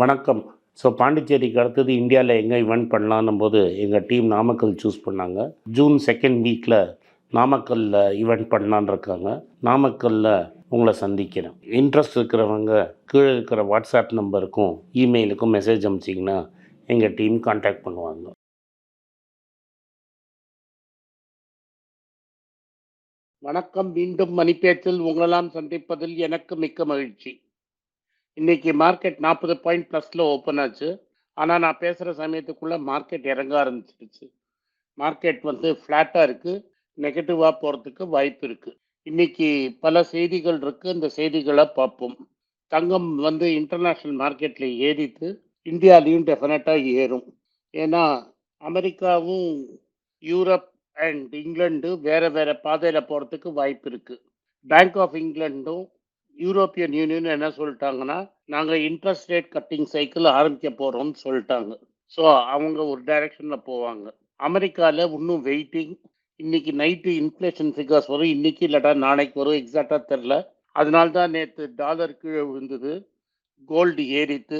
வணக்கம். ஸோ பாண்டிச்சேரிக்கு அடுத்தது இந்தியாவில் எங்கே இவெண்ட் பண்ணலான்னும் போது எங்கள் டீம் நாமக்கல் சூஸ் பண்ணாங்க. ஜூன் செகண்ட் வீக்கில் நாமக்கல்லில் ஈவெண்ட் பண்ணலான்னு இருக்காங்க. நாமக்கல்லில் உங்களை சந்திக்கிறேன். இன்ட்ரெஸ்ட் இருக்கிறவங்க கீழே இருக்கிற வாட்ஸ்அப் நம்பருக்கும் இமெயிலுக்கும் மெசேஜ் அனுப்பிச்சிங்கன்னா எங்கள் டீம் காண்டாக்ட் பண்ணுவாங்க. வணக்கம். மீண்டும் மணிப்பேச்சில் உங்களெல்லாம் சந்திப்பதில் எனக்கு மிக்க மகிழ்ச்சி. இன்னைக்கு மார்க்கெட் நாற்பது பாயிண்ட் ப்ளஸில் ஓப்பன் ஆச்சு. ஆனால் நான் பேசுகிற சமயத்துக்குள்ளே மார்க்கெட் இறங்க ஆரம்பிச்சிருச்சு. மார்க்கெட் வந்து ஃப்ளாட்டாக இருக்குது நெகட்டிவாக போகிறதுக்கு வாய்ப்பு இருக்குது இன்னைக்கு பல செய்திகள் இருக்குது இந்த செய்திகளை பார்ப்போம். தங்கம் வந்து இன்டர்நேஷ்னல் மார்க்கெட்டில் ஏறித்து இந்தியாலையும் டெஃபினட்டாக ஏறும். ஏன்னா அமெரிக்காவும் யூரோப் அண்ட் இங்கிலாண்டு வேறு வேறு பாதையில் போகிறதுக்கு வாய்ப்பு இருக்குது பேங்க் ஆஃப் இங்கிலாண்டும் யூரோப்பியன் யூனியன் என்ன சொல்லிட்டாங்கன்னா நாங்கள் இன்ட்ரெஸ்ட் ரேட் கட்டிங் சைக்கிள் ஆரம்பிக்க போகிறோம்னு சொல்லிட்டாங்க. ஸோ அவங்க ஒரு டைரக்ஷனில் போவாங்க. அமெரிக்காவில் இன்னும் வெயிட்டிங் இன்னைக்கு நைட்டு இன்ஃப்ளேஷன் ஃபிகர்ஸ் வரும். இன்னைக்கு இல்லாட்டா நாளைக்கு வரும். எக்ஸாக்டாக தெரில அதனால தான் நேற்று டாலர் கீழே விழுந்தது. கோல்டு ஏறித்து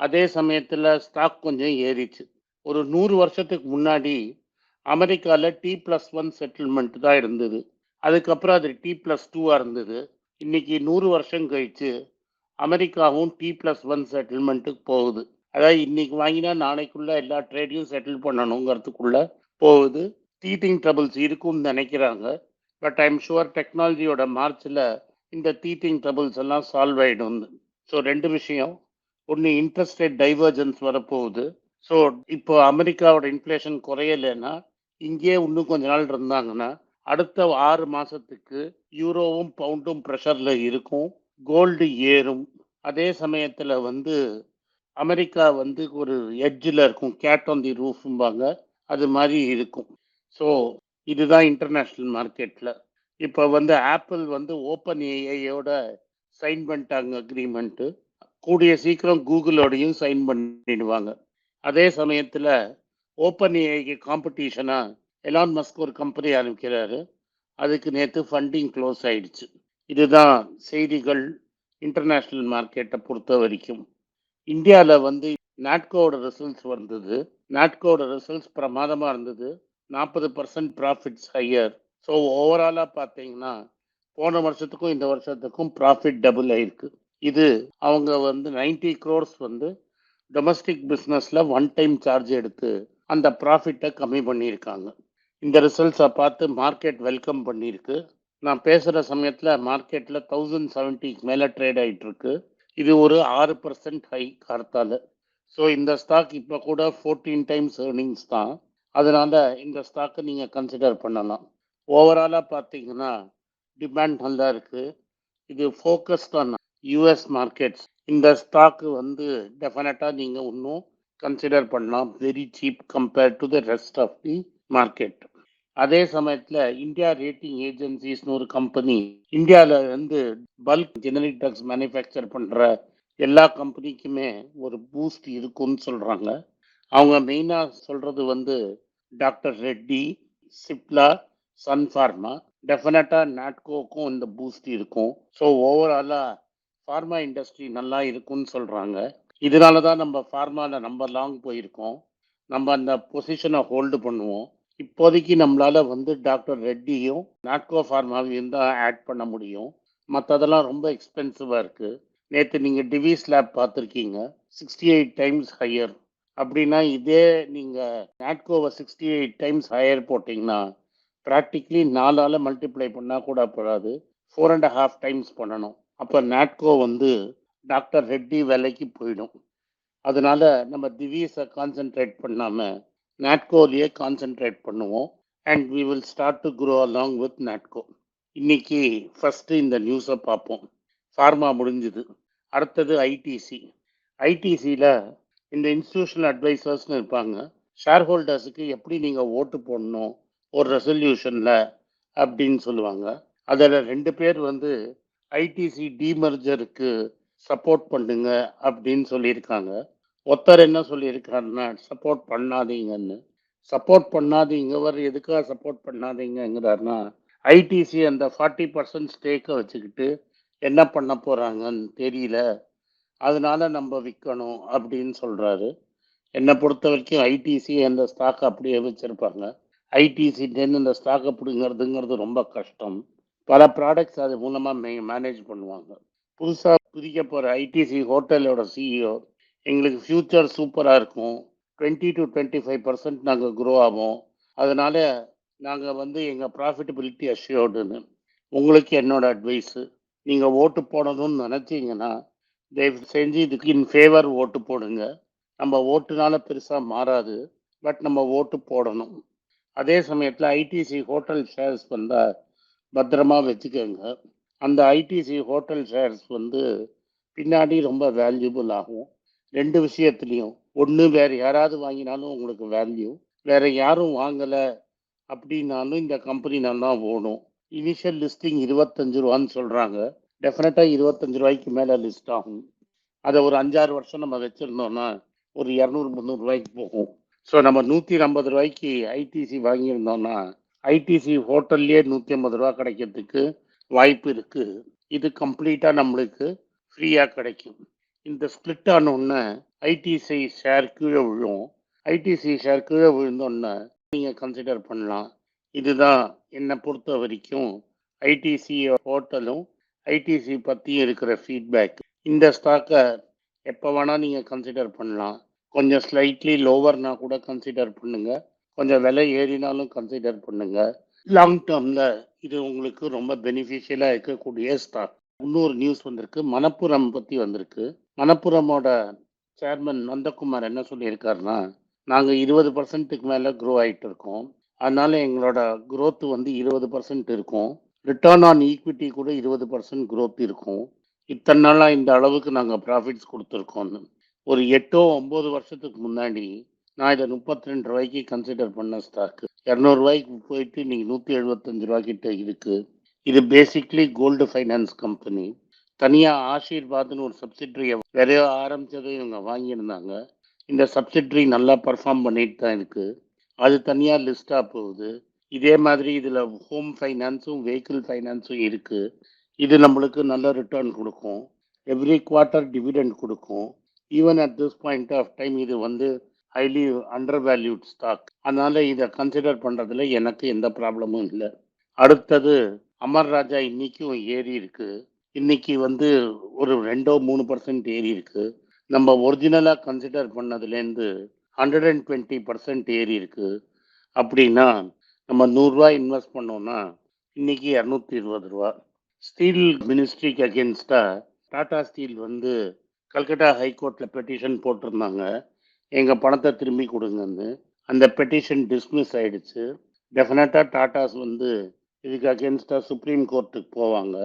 அதே சமயத்தில் ஸ்டாக் கொஞ்சம் ஏறிச்சு. ஒரு நூறு வருஷத்துக்கு முன்னாடி அமெரிக்காவில் டி ப்ளஸ் ஒன் செட்டில்மெண்ட் தான் இருந்தது. அதுக்கப்புறம் அது டி ப்ளஸ் டூவாக இருந்தது. இன்னைக்கு நூறு வருஷம் கழிச்சு அமெரிக்காவும் டி ப்ளஸ் ஒன் செட்டில்மெண்ட்டுக்கு போகுது. அதாவது இன்னைக்கு வாங்கினா நாளைக்குள்ள எல்லா ட்ரேடையும் செட்டில் பண்ணணுங்கிறதுக்குள்ள போகுது. டீட்டிங் ட்ரபிள்ஸ் இருக்கும்னு நினைக்கிறாங்க. பட் ஐம் ஷுவர் டெக்னாலஜியோட மார்ச்சில் இந்த டீட்டிங் ட்ரபிள்ஸ் எல்லாம் சால்வ் ஆகிடும் ஸோ ரெண்டு விஷயம். ஒன்று இன்ட்ரெஸ்ட் ரேட் டைவர்ஜன்ஸ் வரப்போகுது. ஸோ இப்போ அமெரிக்காவோட இன்ஃப்ளேஷன் குறையலைன்னா இங்கேயே இன்னும் கொஞ்ச நாள் இருந்தாங்கன்னா அடுத்த ஆறு மாசத்துக்கு யூரோவும் பவுண்டும் ப்ரெஷர்ல இருக்கும். கோல்டு ஏறும். அதே சமயத்தில் வந்து அமெரிக்கா வந்து ஒரு எட்ஜில் இருக்கும். கேட் ஆன் தி ரூஃபும்பாங்க. அது மாதிரி இருக்கும். ஸோ இதுதான் இன்டர்நேஷ்னல் மார்க்கெட்டில் இப்போ வந்து ஆப்பிள் வந்து ஓப்பன் ஏஐயோட சைன் பண்ணிட்டாங்க அக்ரிமெண்ட்டு. கூடிய சீக்கிரம் கூகுளோடையும் சைன் பண்ணிடுவாங்க. அதே சமயத்தில் ஓப்பன் ஏஐக்கு காம்படிஷனாக எலான் மஸ்க் ஒரு கம்பெனி ஆரம்பிக்கிறாரு. அதுக்கு நேற்று ஃபண்டிங் க்ளோஸ் ஆயிடுச்சு. இதுதான் செய்திகள் இன்டர்நேஷ்னல் மார்க்கெட்டை பொறுத்த வரைக்கும். இந்தியாவில் வந்து நாட்கோட ரிசல்ட்ஸ் வந்தது. நாட்கோட ரிசல்ட்ஸ் பிரமாதமாக இருந்தது. நாற்பது பர்சன்ட் ப்ராஃபிட்ஸ் ஹையர் ஸோ ஓவராலாக பார்த்தீங்கன்னா போன வருஷத்துக்கும் இந்த வருஷத்துக்கும் ப்ராஃபிட் டபுள் ஆயிருக்கு. இது அவங்க வந்து நைன்டி க்ரோர்ஸ் வந்து டொமஸ்டிக் பிஸ்னஸில் ஒன் டைம் சார்ஜ் எடுத்து அந்த ப்ராஃபிட்டை கம்மி பண்ணியிருக்காங்க. இந்த ரிசல்ட்ஸை பார்த்து மார்க்கெட் வெல்கம் பண்ணியிருக்கு. நான் பேசுகிற சமயத்தில் மார்க்கெட்டில் தௌசண்ட் செவன்ட்டிக்கு மேலே ட்ரேட் ஆகிட்டுருக்கு இது ஒரு ஆறு பர்சன்ட் ஹை கார்த்தால் ஸோ இந்த ஸ்டாக் இப்போ கூட ஃபோர்டீன் டைம்ஸ் ஏர்னிங்ஸ் தான். அதனால் இந்த ஸ்டாக்கை நீங்கள் கன்சிடர் பண்ணலாம். ஓவராலாக பார்த்தீங்கன்னா டிமாண்ட் நல்லா இருக்குது இது ஃபோக்கஸ்ட் ஆன் யூஎஸ் மார்க்கெட்ஸ் இந்த ஸ்டாக்கு வந்து டெஃபினட்டாக நீங்கள் இன்னும் கன்சிடர் பண்ணலாம். Very cheap compared to the rest of the market அதே சமயத்தில் இந்தியா ரேட்டிங் ஏஜென்சிஸ்னு ஒரு கம்பெனி இந்தியாவில் வந்து பல்க் ஜெனரிக் ட்ரக்ஸ் மேனுஃபேக்சர் பண்ணுற எல்லா கம்பெனிக்குமே ஒரு பூஸ்ட் இருக்கும்னு சொல்கிறாங்க அவங்க மெயினாக சொல்கிறது வந்து doctor Reddy Cipla Sun pharma டெஃபினட்டாக நாட்கோக்கும் இந்த பூஸ்ட் இருக்கும். ஸோ ஓவராலாக ஃபார்மா இண்டஸ்ட்ரி நல்லா இருக்கும்னு சொல்கிறாங்க இதனால தான் நம்ம ஃபார்மாவில் நம்ம லாங் போயிருக்கோம். நம்ம அந்த பொசிஷனை ஹோல்டு பண்ணுவோம். இப்போதைக்கு நம்மளால வந்து டாக்டர் ரெட்டியும் நாட்கோ ஃபார்மாவையும் தான் ஆட் பண்ண முடியும். மற்றதெல்லாம் ரொம்ப எக்ஸ்பென்சிவாக இருக்குது நேற்று நீங்கள் டிவிஸ் லேப் பார்த்துருக்கீங்க. சிக்ஸ்டி எயிட் டைம்ஸ் ஹையர் அப்படின்னா இதே நீங்கள் நாட்கோவை சிக்ஸ்டி எயிட் டைம்ஸ் ஹையர் போட்டிங்கன்னா ப்ராக்டிக்கலி நாலால் மல்டிப்ளை பண்ணால் கூட போடாது ஃபோர் அண்ட் ஹாஃப் டைம்ஸ் பண்ணணும். அப்போ நாட்கோ வந்து டாக்டர் ரெட்டி வேலைக்கு போயிடும். அதனால நம்ம திவீஸை கான்சென்ட்ரேட் பண்ணாமல் நாட்கோலையே கான்சென்ட்ரேட் பண்ணுவோம். And we will start to grow along with Natco இன்னைக்கு ஃபஸ்ட்டு இந்த நியூஸை பார்ப்போம். ஃபார்மா முடிஞ்சுது. அடுத்தது ஐடிசி ஐடிசியில் இந்த இன்ஸ்டியூஷனல் அட்வைசர்ஸ்னு இருப்பாங்க. ஷேர் ஹோல்டர்ஸுக்கு எப்படி நீங்கள் ஓட்டு போடணும்? ஒரு ரெசல்யூஷனில் அப்படின்னு சொல்லுவாங்க. அதில் ரெண்டு பேர் வந்து ஐடிசி டிமர்ஜருக்கு சப்போர்ட் பண்ணுங்க அப்படின்னு சொல்லியிருக்காங்க. ஒருத்தர் என்ன சொல்லியிருக்காருன்னா சப்போர்ட் பண்ணாதீங்கன்னு. சப்போர்ட் பண்ணாதீங்கவர் எதுக்காக சப்போர்ட் பண்ணாதீங்கிறாருன்னா ஐடிசி அந்த ஃபார்ட்டி பர்சன்ட் ஸ்டேக்கை வச்சுக்கிட்டு என்ன பண்ண போகிறாங்கன்னு தெரியல. அதனால நம்ம விற்கணும் அப்படின்னு சொல்கிறாரு என்னை பொறுத்த வரைக்கும் ஐடிசி அந்த ஸ்டாக் அப்படியே வச்சிருப்பாங்க. ஐடிசிட்டேன்னு இந்த ஸ்டாக் அப்படிங்கிறதுங்கிறது ரொம்ப கஷ்டம். பல ப்ராடக்ட்ஸ் அது மூலமாக மே மேனேஜ் பண்ணுவாங்க. புதுசாக பிரிக்க போகிற ஐடிசி ஹோட்டலோட சிஇஓ எங்களுக்கு ஃப்யூச்சர் சூப்பராக இருக்கும். Twenty to twenty five percent நாங்கள் க்ரோ ஆகும் அதனால் நாங்கள் வந்து எங்கள் ப்ராஃபிட்டபிலிட்டி அஷ்யூர்டுன்னு உங்களுக்கு என்னோட அட்வைஸு நீங்கள் ஓட்டு போடணும்னு நினச்சிங்கன்னா தயவு செஞ்சு இதுக்கு இன் ஃபேவர் ஓட்டு போடுங்க. நம்ம ஓட்டுனால பெருசாக மாறாது. பட் நம்ம ஓட்டு போடணும். அதே சமயத்தில் ஐடிசி ஹோட்டல் ஷேர்ஸ் வந்தால் பத்திரமா வச்சுக்கோங்க. அந்த ஐடிசி ஹோட்டல் ஷேர்ஸ் வந்து பின்னாடி ரொம்ப வேல்யூபிள் ஆகும். ரெண்டு விஷயத்துலையும். ஒன்று வேறு யாராவது வாங்கினாலும் உங்களுக்கு வேல்யூ வேறு யாரும் வாங்கலை அப்படின்னாலும் இந்த கம்பெனி நல்லா ஓடும். இனிஷியல் லிஸ்டிங் இருபத்தஞ்சு ரூபான்னு சொல்கிறாங்க டெஃபினட்டாக இருபத்தஞ்சு ரூபாய்க்கு மேலே லிஸ்ட் ஆகும். அதை ஒரு அஞ்சாறு வருஷம் நம்ம வச்சுருந்தோம்னா ஒரு இரநூறு முந்நூறு ரூபாய்க்கு போகும். ஸோ நம்ம நூற்றி ஐம்பது ரூபாய்க்கு ஐடிசி வாங்கியிருந்தோம்னா ஐடிசி ஹோட்டல்லையே நூற்றி ஐம்பது ரூபா கிடைக்கிறதுக்கு வாய்ப்பு இருக்குது இது கம்ப்ளீட்டாக நம்மளுக்கு ஃப்ரீயாக கிடைக்கும். இந்த ஸ்ப்ளிட் ஆனோடனே ஐடிசி ஷேர் கீழே விழும். ஐடிசி ஷேர் கீழே விழுந்தோடனே நீங்கள் கன்சிடர் பண்ணலாம். இதுதான் என்னை பொறுத்த வரைக்கும் ஐடிசி ஹோட்டலும் ஐடிசி பற்றியும் இருக்கிற ஃபீட்பேக் இந்த ஸ்டாக்கை எப்போ வேணால் நீங்கள் கன்சிடர் பண்ணலாம். கொஞ்சம் ஸ்லைட்லி லோவர்னா கூட கன்சிடர் பண்ணுங்க. கொஞ்சம் விலை ஏறினாலும் கன்சிடர் பண்ணுங்க. லாங் டேர்மில் இது உங்களுக்கு ரொம்ப பெனிஃபிஷியலாக இருக்கக்கூடிய ஸ்டாக் இன்னொரு நியூஸ் வந்திருக்கு. மணப்புரம் பற்றி வந்திருக்கு. மணப்புரமோட சேர்மன் நந்தகுமார் என்ன சொல்லியிருக்காருன்னா நாங்கள் இருபது பர்சன்ட்டுக்கு மேலே க்ரோ ஆகிட்டு இருக்கோம். அதனால எங்களோட growth வந்து இருபது பர்சன்ட் இருக்கும். ரிட்டர்ன் ஆன் ஈக்விட்டி கூட இருபது பர்சன்ட் குரோத் இருக்கும். இத்தனை நாளாக இந்த அளவுக்கு நாங்கள் ப்ராஃபிட்ஸ் கொடுத்துருக்கோம்னு. ஒரு எட்டோ ஒம்பது வருஷத்துக்கு முன்னாடி நான் இதை முப்பத்தி ரெண்டு ரூபாய்க்கு கன்சிடர் பண்ண ஸ்டாக்கு இரநூறுவாய்க்கு போயிட்டு நீங்கள் நூற்றி எழுபத்தஞ்சு ரூபாய்க்கிட்ட இருக்குது இது பேசிக்லி கோல்டு ஃபைனான்ஸ் கம்பெனி தனியாக ஆஷீர்வாத்னு ஒரு சப்சிட்ரியை வேற ஆரம்பித்ததை இவங்க வாங்கியிருந்தாங்க. இந்த சப்சிட்ரி நல்லா பர்ஃபார்ம் பண்ணிட்டு தான் இருக்குது அது தனியாக லிஸ்டாக போகுது. இதே மாதிரி இதில் ஹோம் ஃபைனான்ஸும் வெஹிக்கிள் ஃபைனான்ஸும் இருக்குது இது நம்மளுக்கு நல்ல ரிட்டர்ன் கொடுக்கும். எவ்ரி குவார்ட்டர் டிவிடெண்ட் கொடுக்கும். Even at this point of time இது வந்து ஹைலி அண்டர் வேல்யூட் ஸ்டாக் அதனால் இதை கன்சிடர் பண்ணுறதுல எனக்கு எந்த ப்ராப்ளமும் இல்லை. அடுத்தது அமர் ராஜா இன்னைக்கும் ஏறி இருக்கு. இன்னைக்கு வந்து ஒரு ரெண்டோ மூணு பர்சன்ட் ஏறி இருக்கு. நம்ம ஒரிஜினலாக கன்சிடர் பண்ணதுலேருந்து ஹண்ட்ரட் அண்ட் டுவெண்ட்டி பர்சன்ட் ஏறி இருக்கு. அப்படின்னா நம்ம நூறுரூவா இன்வெஸ்ட் பண்ணோம்னா இன்னைக்கு இரநூத்தி இருபது ரூபா. ஸ்டீல் மினிஸ்ட்ரிக்கு அகேன்ஸ்டா டாடா ஸ்டீல் வந்து கல்கட்டா ஹைகோர்ட்டில் பெட்டிஷன் போட்டிருந்தாங்க. எங்கள் பணத்தை திரும்பி கொடுங்கன்னு. அந்த பெட்டிஷன் டிஸ்மிஸ் ஆயிடுச்சு. டெஃபினட்டாக டாட்டாஸ் வந்து இதுக்கு அகேன்ஸ்டாக சுப்ரீம் கோர்ட்டுக்கு போவாங்க.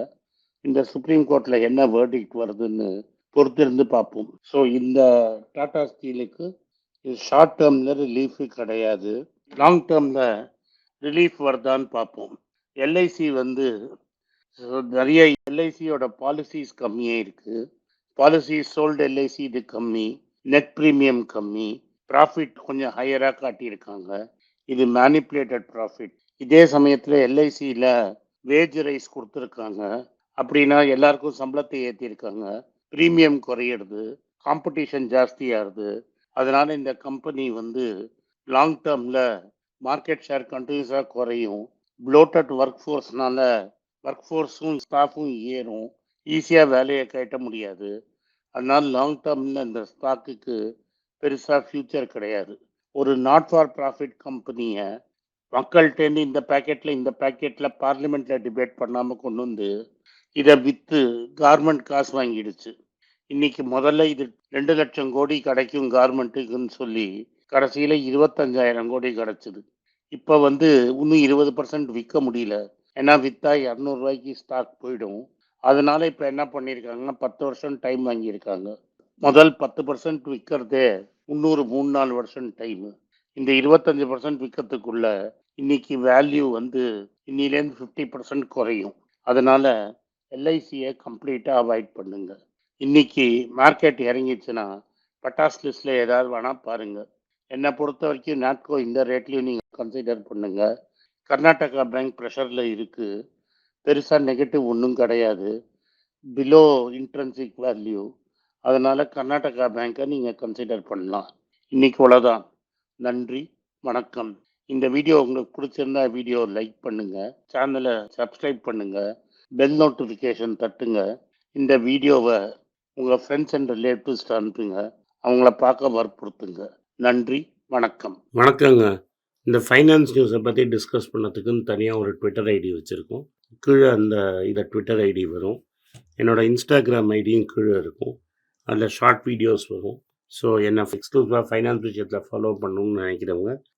இந்த சுப்ரீம் கோர்ட்டில் என்ன வேர்டிக்ட் வருதுன்னு பொறுத்திருந்து பார்ப்போம். ஸோ இந்த டாடா ஸ்டீலுக்கு இது ஷார்ட் டேர்மில் ரிலீஃபு கிடையாது. லாங் டேர்மில் ரிலீஃப் வருதான்னு பார்ப்போம். எல்ஐசி வந்து நிறைய எல்ஐசியோட பாலிசிஸ் கம்மியாக இருக்குது பாலிசி சோல்டு எல்ஐசி இது கம்மி. நெட் ப்ரீமியம் கம்மி. ப்ராஃபிட் கொஞ்சம் ஹையராக காட்டியிருக்காங்க. இது மேனிப்புலேட்டட் ப்ராஃபிட் இதே சமயத்தில் எல்ஐசியில் வேஜ் ரைஸ் கொடுத்துருக்காங்க. அப்படின்னா எல்லாருக்கும் சம்பளத்தை ஏற்றிருக்காங்க ப்ரீமியம் குறையிடுது காம்படிஷன் ஜாஸ்தியாகுது. அதனால் இந்த கம்பெனி வந்து லாங் டேர்மில் மார்க்கெட் ஷேர் கண்டினியூஸாக குறையும். ப்ளோட்டட் ஒர்க் ஃபோர்ஸ்னால ஒர்க் ஃபோர்ஸும் ஸ்டாஃபும் ஏறும் ஈஸியாக வேலையை கட்ட முடியாது. அதனால் லாங் டேர்மில் இந்த ஸ்டாக்குக்கு பெருசாக ஃப்யூச்சர் கிடையாது. ஒரு நாட் ஃபார் ப்ராஃபிட் கம்பெனியை மக்கள்கிட்டேருந்து இந்த பேக்கெட்டில் இந்த பேக்கெட்டில் பார்லிமெண்ட்டில் டிபேட் பண்ணாமல் கொண்டு வந்து இதை விற்று கார்மெண்ட் காசு வாங்கிடுச்சு. இன்னைக்கு முதல்ல இது ரெண்டு லட்சம் கோடி கிடைக்கும் கார்மெண்ட்டுக்குன்னு சொல்லி கடைசியில் இருபத்தஞ்சாயிரம் கோடி கிடைச்சிது. இப்போ வந்து இன்னும் இருபது பர்சன்ட் விற்க முடியல. ஏன்னா விற்றா இரநூறுவாய்க்கு ஸ்டாக் போயிடும். அதனால இப்போ என்ன பண்ணியிருக்காங்கன்னா பத்து வருஷம் டைம் வாங்கியிருக்காங்க. முதல் பத்து பர்சன்ட் விற்கிறதே முந்நூறு மூணு நாலு வருஷம் டைமு இந்த இருபத்தஞ்சு பர்சன்ட் விற்கிறதுக்குள்ள இன்னைக்கு வேல்யூ வந்து இன்னிலேருந்து ஃபிஃப்டி பர்சன்ட் குறையும். அதனால எல்ஐசியை கம்ப்ளீட்டாக அவாய்ட் பண்ணுங்க. இன்னைக்கு மார்க்கெட் இறங்கிச்சுன்னா பட்டாஸ் லிஸ்ட்டில் ஏதாவது வேணால் பாருங்கள் என்னை பொறுத்த வரைக்கும் நாட்கோ இந்த ரேட்லையும் நீங்கள் கன்சிடர் பண்ணுங்க. கர்நாடகா பேங்க் ப்ரெஷரில் இருக்குது பெருசாக நெகட்டிவ் ஒன்றும் கிடையாது. பிலோ இன்ட்ரென்சிக் வேல்யூ அதனால் கர்நாடகா பேங்க்கை நீங்கள் கன்சிடர் பண்ணலாம். இன்னைக்கு அவ்வளோதான் நன்றி வணக்கம். இந்த வீடியோ உங்களுக்கு பிடிச்சிருந்தா வீடியோ லைக் பண்ணுங்க. சேனலை சப்ஸ்கிரைப் பண்ணுங்க. பெல் நோட்டிஃபிகேஷன் தட்டுங்க. இந்த வீடியோவை உங்கள் ஃப்ரெண்ட்ஸ் அண்ட் ரிலேட்டிவ்ஸ் அனுப்புங்க. அவங்கள பார்க்க வற்புறுத்துங்க. நன்றி வணக்கம். வணக்கங்க. இந்த ஃபைனான்ஸ் நியூஸை பற்றி டிஸ்கஸ் பண்ணதுக்குன்னு தனியாக ஒரு ட்விட்டர் ஐடி வச்சுருக்கோம். கீழே அந்த இதை ட்விட்டர் ஐடி வரும். என்னோடய இன்ஸ்டாகிராம் ஐடியும் கீழே இருக்கும். அதில் ஷார்ட் வீடியோஸ் வரும். ஸோ என்னை எக்ஸ்க்ளூசிவாக ஃபைனான்ஸ் விஷயத்தில் ஃபாலோ பண்ணணும்னு நினைக்கிறவங்க